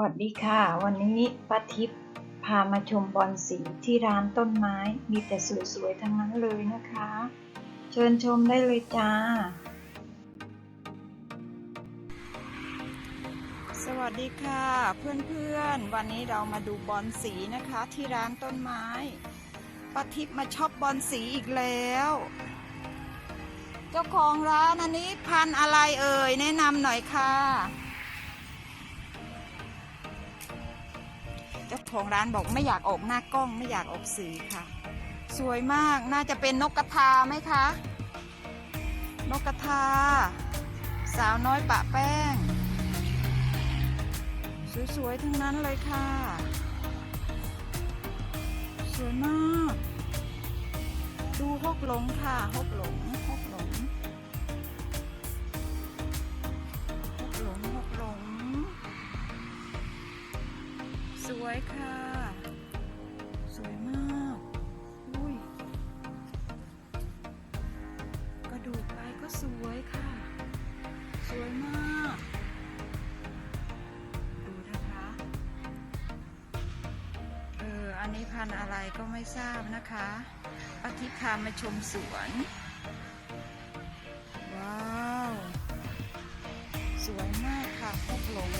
วัสดีค่ะ วันนี้ป้าทิพย์พามาชมบอลสีที่ร้านต้นไม้มีแต่สวยๆทั้งนั้นเลยนะคะ เชิญชมได้เลยจ้า สวัสดีค่ะเพื่อนๆ วันนี้เรามาดูบอลสีนะคะที่ร้านต้นไม้ป้าทิพย์มาชอบบอลสีอีกแล้ว เจ้าของร้านอันนี้พันอะไรเอ่ยแนะนำหน่อยค่ะ จ้าของร้านบอกไม่อยากออกหน้ากล้องไม่อยากออกสื่อค่ะ สวยมากน่าจะเป็นนกกระทาไหมคะ นกกระทา สาวน้อยปะแป้ง สวยๆทั้งนั้นเลยค่ะ สวยมาก ดูฮกหลงค่ะฮกหลงฮกหลง วยค่ะ สวยมากอุ้ยกระดูกไปก็สวยค่ะ สวยมาก ดูนะคะ เออ อันนี้พันอะไรก็ไม่ทราบนะคะอาทิตย์พามาชมสวน ว้าว สวยมากค่ะพกหลง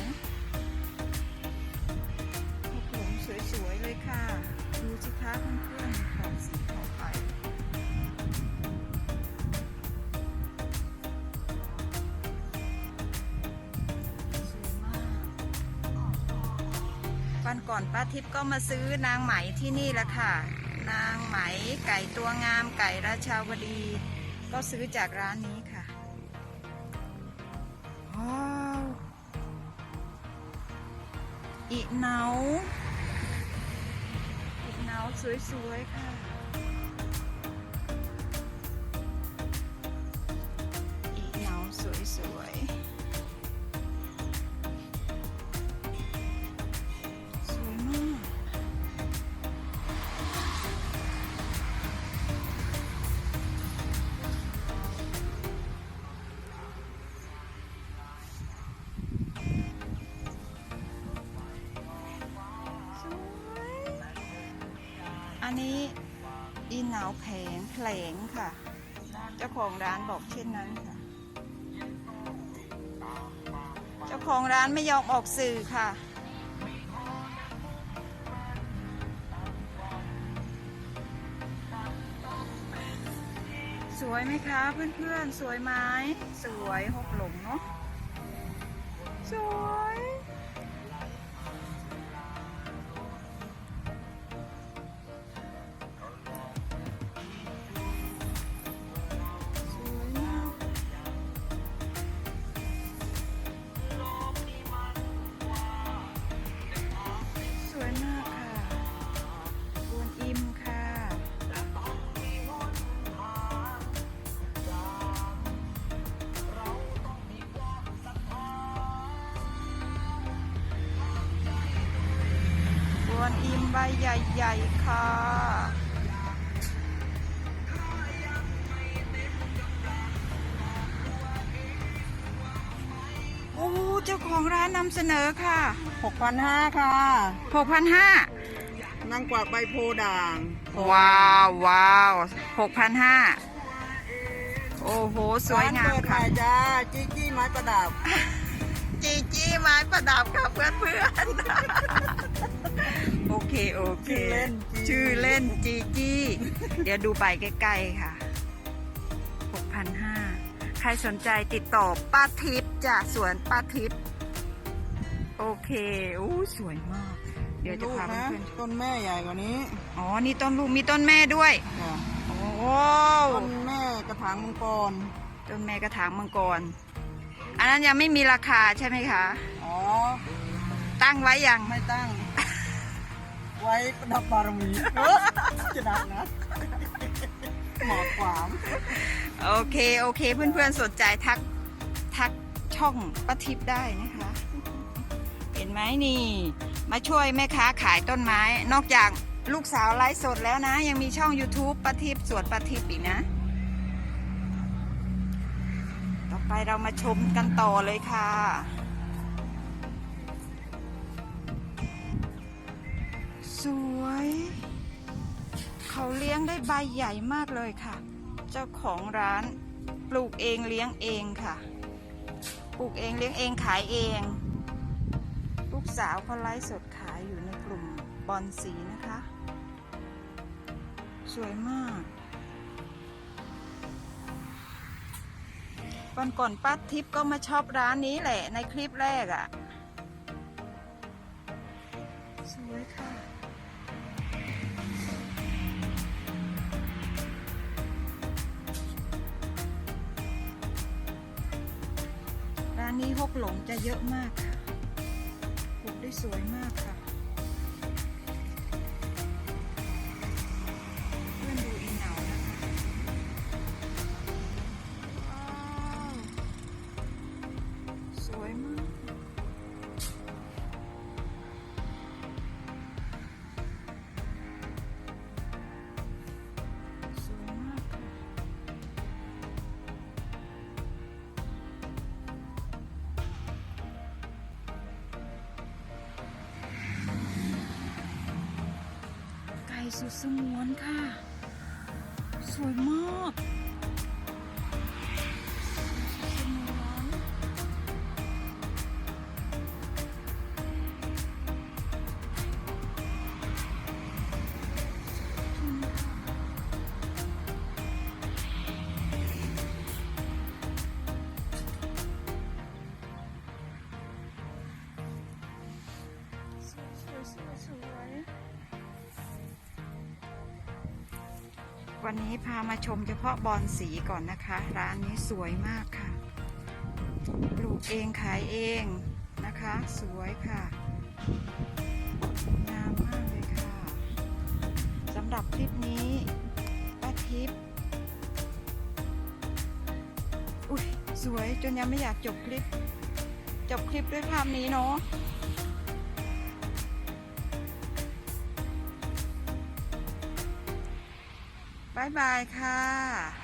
สวยๆเลยค่ะ ดูสิคะเพื่อนๆขอบสีขอบไปสวยมากวันก่อนป้าทิพย์ก็มาซื้อนางไหมที่นี่แหละค่ะ นางไหมไก่ตัวงามไก่ราชาวดี ก็ซื้อจากร้านนี้ค่ะว้าวอีเนา หนาสวย ๆ ค่ะ อีเหนาสวย ๆ อันนี้อีหนาวแผงแผลงค่ะ เจ้าของร้านบอกเช่นนั้นค่ะ เจ้าของร้านไม่ยอมออกสื่อค่ะ สวยไหมคะเพื่อนๆ สวยไหมสวยหกหลงเนาะ สวย วนอิมใบใหญ่ๆค่ะ โอ้เจ้าของร้านนำเสนอค่ะ 6,500 ค่ะ 6,500 นางกวักใบโพด่างว้าวว้าว6,500 โอ้โห สวยงามร้นเปิดใหค่ะจ้าจี้จี้ไม้ประดับ จีจี้ไม้ประดับค่ะเพื่อนเพื่อนๆโอเคโอเคชื่อเล่นชื่อเล่นจีจี้ เดี๋ยวดูไปใกล้ๆค่ะ6,500ใครสนใจติดต่อป้าทิพย์จากสวนป้าทิพย์โอเคอู้สวยมาก เดี๋ยวจะลูกพานะเพื่อนต้นแม่ใหญ่กว่านี้ๆอ๋อ นี่ต้นลูกมีต้นแม่ด้วยจ้ะโอ้ต้นแม่กระถางมังกร ต้นแม่กระถางมังกร อันนั้นยังไม่มีราคาใช่ไหมคะ อ๋อ ตั้งไว้ยัง ไม่ตั้ง ไว้ประดับบารมีเอ้อจะดังนะหมอกขวาม โอเค โอเค เพื่อนๆสนใจทัก ทักช่องป้าทิพย์ได้นะคะ เห็นไหมนี่ มาช่วยแม่ค้าขายต้นไม้ นอกจากลูกสาวไลฟ์สดแล้วนะ ยังมีช่อง YouTube ป้าทิพย์สวนป้าทิพย์อีกนะ ต่อ ไปเรามาชมกันต่อเลยค่ะ สวย เขาเลี้ยงได้ใบใหญ่มากเลยค่ะ เจ้าของร้านปลูกเองเลี้ยงเองค่ะ ปลูกเองเลี้ยงเองขายเอง ลูกสาวเขาไลฟ์สดขายอยู่ในกลุ่มบอลสีนะคะ สวยมาก วันก่อนป้าทิพย์ก็มาชอบร้านนี้แหละในคลิปแรกอะ่ะ สวยค่ะ ร้านนี้ฮกหลงจะเยอะมากค่ะปลูกได้สวยมากค่ะ สุดสงวนค่ะ สวยมาก วันนี้พามาชมเฉพาะบอลสีก่อนนะคะ ร้านนี้สวยมากค่ะ ปลูกเองขายเองนะคะ สวยค่ะงามมากเลยค่ะสำหรับคลิปนี้ป้าทิพย์อุ้ยสวยจนยังไม่อยากจบคลิป จบคลิปด้วยภาพนี้เนาะ บายบายค่ะ